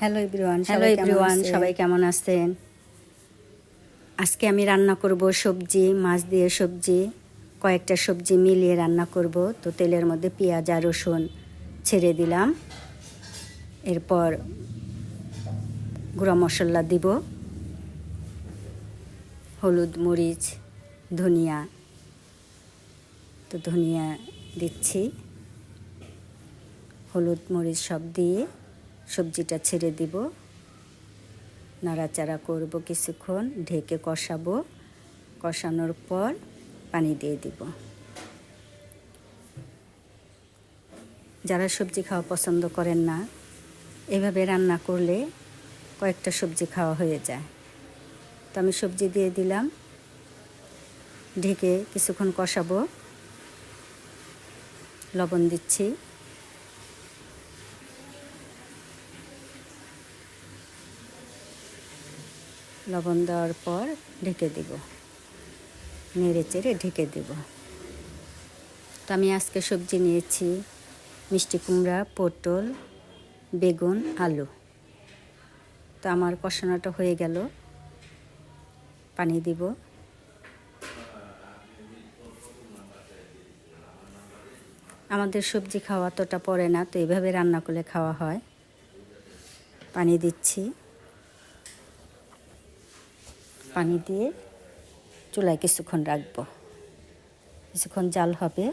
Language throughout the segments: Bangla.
হ্যালো এভরিওয়ান হ্যালো এভরিওয়ান সবাই কেমন আছেন? আজকে আমি রান্না করব সবজি মাছ দিয়ে সবজি। কয়েকটা সবজি মিলিয়ে রান্না করব। তো তেলের মধ্যে পেঁয়াজ আর রসুন ছেড়ে দিলাম। এরপর গুঁড়া মশলা দিব। হলুদ মরিচ ধনিয়া। তো ধনিয়া দিচ্ছি। হলুদ মরিচ সব দিয়ে সবজিটা ছেড়ে দিব। নাড়াচাড়া করব কিছুক্ষণ, ঢেকে কষাবো। কষানোর পর পানি দিয়ে দিব। যারা সবজি খাওয়া পছন্দ করেন না, এভাবে রান্না করলে কয়েকটা সবজি খাওয়া হয়ে যায়। তো আমি সবজি দিয়ে দিলাম। ঢেকে কিছুক্ষণ কষাবো। লবণ দিচ্ছি। লবণ দেওয়ার পর ঢেকে দেব। নেড়ে চেড়ে ঢেকে দেব। তো আমি আজকে সবজি নিয়েছি, মিষ্টি কুমড়া, পটল, বেগুন, আলু। তো আমার কষানোটা হয়ে গেল। পানি দিব। আমাদের সবজি খাওয়া তোটা পড়ে না, তো এইভাবে রান্না করলে খাওয়া হয়। পানি দিচ্ছি। পানি দিয়ে চুলায় কিছুক্ষণ রাখব। কিছুক্ষণ জাল হবে।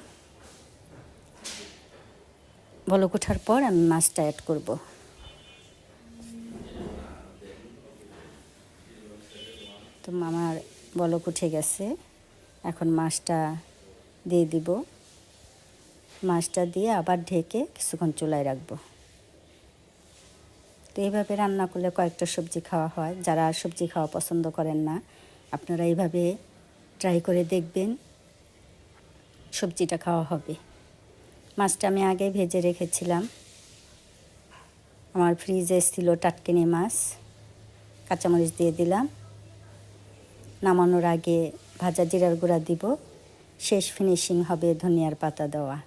বলক ওঠার পর আমি মাছটা অ্যাড করব। তো আমার বলক উঠে গেছে। এখন মাছটা দিয়ে দিব। মাছটা দিয়ে আবার ঢেকে কিছুক্ষণ চুলায় রাখব। তো এইভাবে রান্না করলে কয়েকটা সবজি খাওয়া হয়। যারা সবজি খাওয়া পছন্দ করেন না, আপনারা এইভাবে ট্রাই করে দেখবেন সবজিটা খাওয়া হবে। মাছটা আমি আগে ভেজে রেখেছিলাম। আমার ফ্রিজে ছিল টাটকিনি মাছ, কাঁচামরিচ দিয়ে দিলাম। নামানোর আগে ভাজা জিরার গুঁড়া দিব। শেষ ফিনিশিং হবে ধনিয়ার পাতা দেওয়া।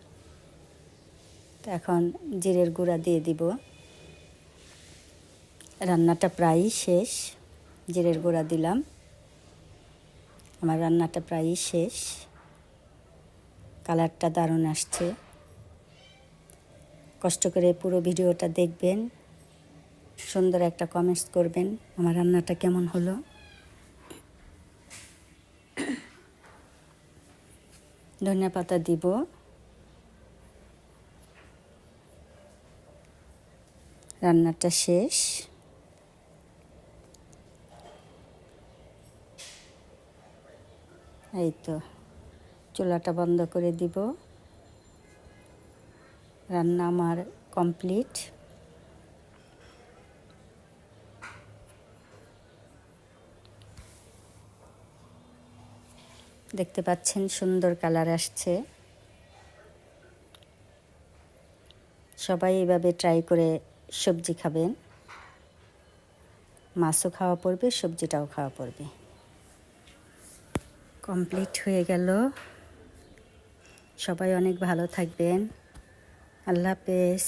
তো এখন জিরের গুঁড়া দিয়ে দিব। রান্নাটা প্রায়ই শেষ। জিরের গুঁড়া দিলাম। আমার রান্নাটা প্রায়ই শেষ। কালারটা দারুণ আসছে। কষ্ট করে পুরো ভিডিওটা দেখবেন। সুন্দর একটা কমেন্টস করবেন আমার রান্নাটা কেমন হলো। ধনিয়া পাতা দিব। রান্নাটা শেষ। এই তো, চুলাটা বন্ধ করে দিব। রান্না আমার কমপ্লিট। দেখতে পাচ্ছেন সুন্দর কালার আসছে। সবাই এভাবে ট্রাই করে সবজি খাবেন। মাছও খাওয়া পড়বে, সবজিটাও খাওয়া পড়বে। কমপ্লিট হয়ে গেল। সবাই অনেক ভালো থাকবেন। আল্লাহ হাফেজ।